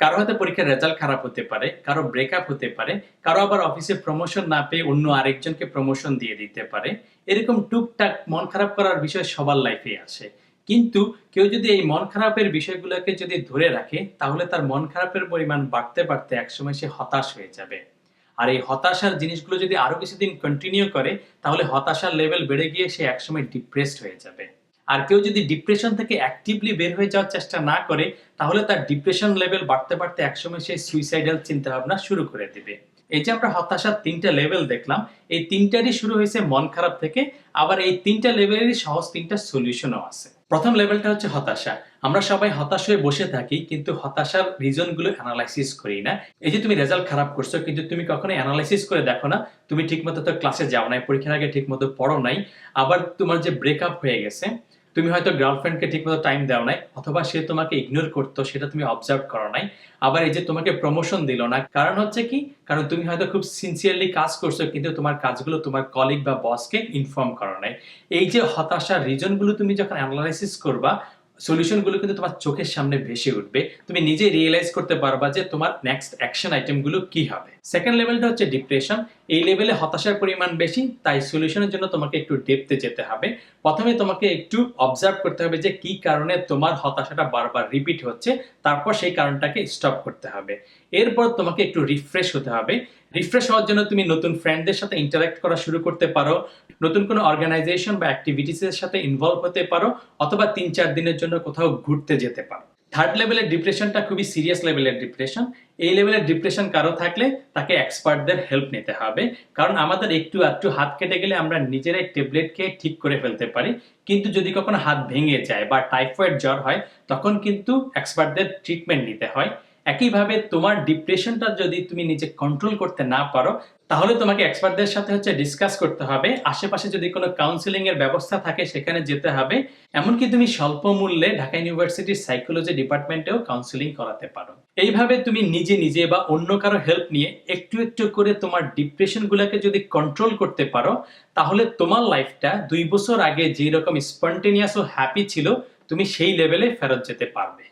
কারও হয়তো পরীক্ষার রেজাল্ট খারাপ হতে পারে, কারও ব্রেকআপ হতে পারে, কারও আবার অফিসে প্রমোশন না পেয়ে অন্য আরেকজনকে প্রমোশন দিয়ে দিতে পারে। এরকম টুকটাক মন খারাপ করার বিষয় সবার লাইফে আসে কিন্তু কেউ যদি এই মন খারাপের বিষয়গুলোকে যদি ধরে রাখে, তাহলে তার মন খারাপের পরিমাণ বাড়তে বাড়তে একসময় সে হতাশ হয়ে যাবে। আর এই হতাশার জিনিসগুলো যদি আরও কিছুদিন কন্টিনিউ করে, তাহলে হতাশার লেভেল বেড়ে গিয়ে সে একসময় ডিপ্রেসড হয়ে যাবে। আর কেউ যদি ডিপ্রেশন থেকে অ্যাক্টিভলি বের হয়ে যাওয়ার চেষ্টা না করে, তাহলে তার ডিপ্রেশন লেভেল বাড়তে বাড়তে একসময় সে সুইসাইডাল চিন্তা ভাবনা শুরু করে দিবে। এই যে আমরা হতাশার তিনটা লেভেল দেখলাম, এই তিনটারই শুরু হয়েছে মন খারাপ থেকে, আবার এই তিনটা লেভেলেরই সহজ তিনটা সলিউশনও আছে। প্রথম লেভেলটা হচ্ছে হতাশা। আমরা সবাই হতাশ হয়ে বসে থাকি, কিন্তু হতাশার রিজনগুলো অ্যানালাইসিস করি না। এই যে তুমি রেজাল্ট খারাপ করছ, কিন্তু তুমি কখনো অ্যানালাইসিস করে দেখো না। তুমি ঠিকমতো তো ক্লাসে যাও নাই, পরীক্ষার আগে ঠিকমতো পড়ো নাই। আবার তোমার যে ব্রেকআপ হয়ে গেছে তুমি হয়তো গার্লফ্রেন্ডকে ঠিকমতো টাইম দাও নাই, অথবা সে তোমাকে ইগনোর করতো, সেটা তুমি অবজার্ভ করো নাই। আবার এই যে তোমাকে প্রমোশন দিল না, কারণ হচ্ছে কি? কারণ তুমি হয়তো খুব সিনসিয়ারলি কাজ করছ, কিন্তু তোমার কাজগুলো তোমার কলিগ বা বসকে ইনফর্ম করো নাই। এই যে হতাশার রিজনগুলো তুমি যখন অ্যানালাইসিস করবা সলিউশনগুলো কিন্তু তোমার চোখের সামনে ভেসে উঠবে। তুমি নিজে রিয়েলাইজ করতে পারবা যে তোমার নেক্সট অ্যাকশন আইটেমগুলো কি হবে। সেকেন্ড লেভেলটা হচ্ছে ডিপ্রেশন এই লেভেলে হতাশার পরিমাণ বেশি, তাই সলিউশনের জন্য তোমাকে একটু ডেপতে যেতে হবে। প্রথমে তোমাকে একটু অবজার্ভ করতে হবে যে কি কারণে তোমার হতাশাটা বারবার রিপিট হচ্ছে, তারপর সেই কারণটাকে স্টপ করতে হবে। এরপর তোমাকে একটু রিফ্রেশ হতে হবে। রিফ্রেশ হওয়ার জন্য তুমি নতুন ফ্রেন্ডদের সাথে ইন্টারাক্ট করা শুরু করতে পারো। নতুন কোনো অর্গানাইজেশন বা অ্যাক্টিভিটিসের সাথে ইনভলভ হতে পারো, অথবা তিন চার দিনের জন্য কোথাও ঘুরতে যেতে পারো। থার্ড লেভেলের ডিপ্রেশনটা খুবই সিরিয়াস লেভেলের ডিপ্রেশন এই লেভেলের ডিপ্রেশন কারও থাকলে তাকে এক্সপার্টদের হেল্প নিতে হবে। কারণ আমাদের একটু একটু হাত কেটে গেলে আমরা নিজেরাই ট্যাবলেট খেয়ে ঠিক করে ফেলতে পারি। কিন্তু যদি কখনো হাত ভেঙে যায় বা টাইফয়েড জ্বর হয়, তখন কিন্তু এক্সপার্টদের ট্রিটমেন্ট নিতে হয়। একইভাবে তোমার ডিপ্রেশনটা যদি তুমি নিজে কন্ট্রোল করতে না পারো, তাহলে তোমাকে এক্সপার্টদের সাথে হচ্ছে ডিসকাস করতে হবে। আশেপাশে যদি কোনো কাউন্সিলিং এর ব্যবস্থা থাকে, সেখানে যেতে হবে। এমনকি তুমি স্বল্প মূল্যে ঢাকা ইউনিভার্সিটির সাইকোলজি ডিপার্টমেন্টেও কাউন্সিলিং করাতে পারো। এইভাবে তুমি নিজে নিজে বা অন্য কারও হেল্প নিয়ে একটু একটু করে তোমার ডিপ্রেশন গুলাকে যদি কন্ট্রোল করতে পারো, তাহলে তোমার লাইফটা দুই বছর আগে যেই রকম স্পন্টেনিয়াস ও হ্যাপি ছিল, তুমি সেই লেভেলে ফেরত যেতে পারবে।